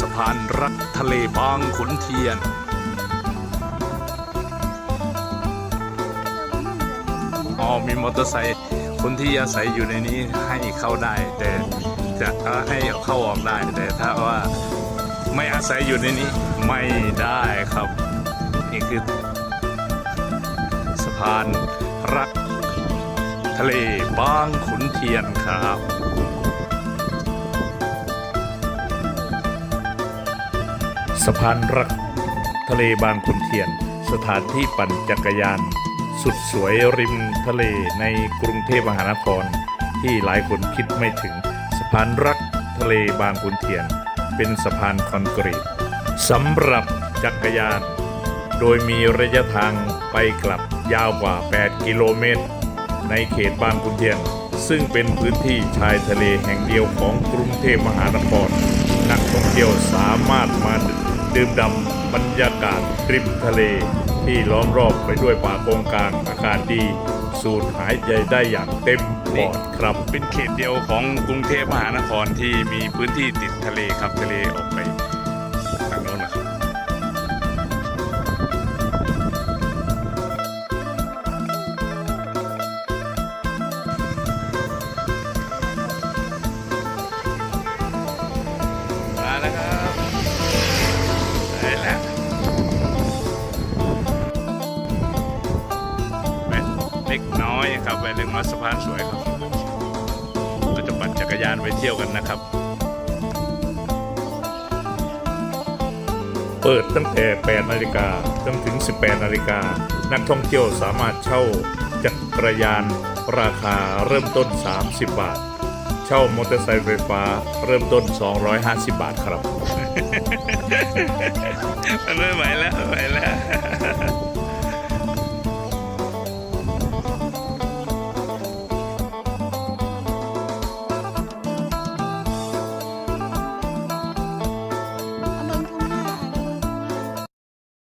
สะพานรักทะเลบางขุนเทียน อ๋อมีมอเตอร์ไซค์คนที่อาศัยอยู่ในนี้ให้เข้าได้ แต่จะให้เข้าออกได้ แต่ถ้าว่าไม่อาศัยอยู่ในนี้ไม่ได้ครับ นี่คือสะพานรักทะเลบางขุนเทียนครับะพานรัก ทะเลบางขุนเทียน สถานที่ปั่นจักรยาน สุดสวยริมทะเลในกรุงเทพมหานคร ที่หลายคนคิดไม่ถึง สะพานรักทะเลบางขุนเทียน เป็นสะพานคอนกรีตสำหรับจักรยาน โดยมีระยะทางไปกลับยาวกว่า 8 กิโลเมตร ในเขตบางขุนเทียน ซึ่งเป็นพื้นที่ชายทะเลแห่งเดียวของกรุงเทพมหานคร นักท่องเที่ยวสามารถมา ดื่มด่ำบรรยากาศริมทะเล ที่ล้อมรอบไปด้วยป่าโกงกลางอากาศดี สูดหายใจได้อย่างเต็มปอดครับ เป็นเขตเดียวของกรุงเทพมหานครที่มีพื้นที่ติดทะเลครับทะเลออกไป ได้แล้วเล็กน้อยครับแม่เล็กน้อยสะพานสวยครับเราจะปั่นจักรยานไปเที่ยวกันนะครับ เปิดตั้งแต่ 8 นาฬิกาจนถึง 18 นาฬิกา นักท่องเที่ยวสามารถเช่าจักรยานราคาเริ่มต้น 30 บาท เช่ามอเตอร์ไซค์ไฟฟ้าเริ่มต้น 250 บาทครับ มันไม่ไหวแล้วไม่ไหวแล้ว